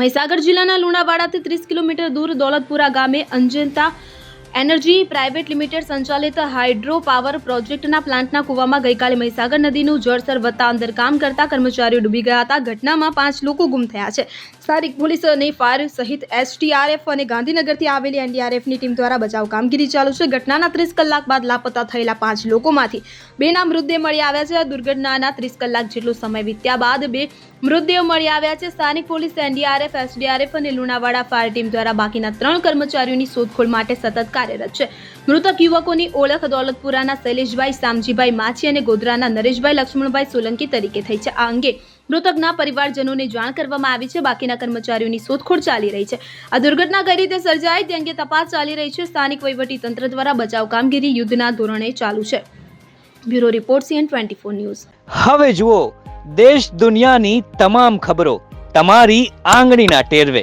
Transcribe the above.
મહીસાગર જિલ્લાના લુણાવાડાથી ત્રીસ કિલોમીટર દૂર દોલતપુરા ગામે અંજંતા એનર્જી પ્રાઇવેટ લિમિટેડ સંચાલિત હાઇડ્રો પાવર પ્રોજેક્ટના પ્લાન્ટના કૂવામાં ગઈકાલે મહીસાગર નદીનું જળસ્તર વધતા અંદર કામ કરતા કર્મચારીઓ ડૂબી ગયા હતા. ઘટનામાં પાંચ લોકો ગુમ થયા છે. સ્થાનિક પોલીસ અને ફાયર સહિત એસટીઆરએફ અને ગાંધીનગરથી આવેલી એનડીઆરએફની ટીમ દ્વારા બચાવ કામગીરી ચાલુ છે. ઘટનાના ત્રીસ કલાક બાદ લાપતા થયેલા પાંચ લોકોમાંથી બેના મૃતદેહ મળી આવ્યા છે. દુર્ઘટનાના ત્રીસ કલાક જેટલો સમય વીત્યા બાદ બે મૃતદેહો મળી આવ્યા છે. સ્થાનિક પોલીસ, એનડીઆરએફ, એસડીઆરએફ અને લુણાવાડા ફાયર ટીમ દ્વારા બાકીના ત્રણ કર્મચારીઓની શોધખોળ માટે સતત કાર્યરત છે. મૃતક યુવકોની ઓળખ દોલતપુરાના શૈલેષભાઈ સામજીભાઈ માછી અને ગોધરાના નરેશભાઈ લક્ષ્મણભાઈ સોલંકી તરીકે થઈ છે આ અંગે મૃતકના પરિવારજનોને જાણ કરવામાં આવી છે. બાકીના કર્મચારીઓની શોધખોળ ચાલી રહી છે. આ દુર્ઘટના કઈ રીતે સર્જાઈ તે અંગે તપાસ ચાલી રહી છે. સ્થાનિક વહીવટી તંત્ર દ્વારા બચાવ કામગીરી યુદ્ધના ધોરણે ચાલુ છે. Bureau report CN twenty four news. હવે જુઓ, દેશ દુનિયાની તમામ ખબરો તમારી આંગળીના ટેરવે.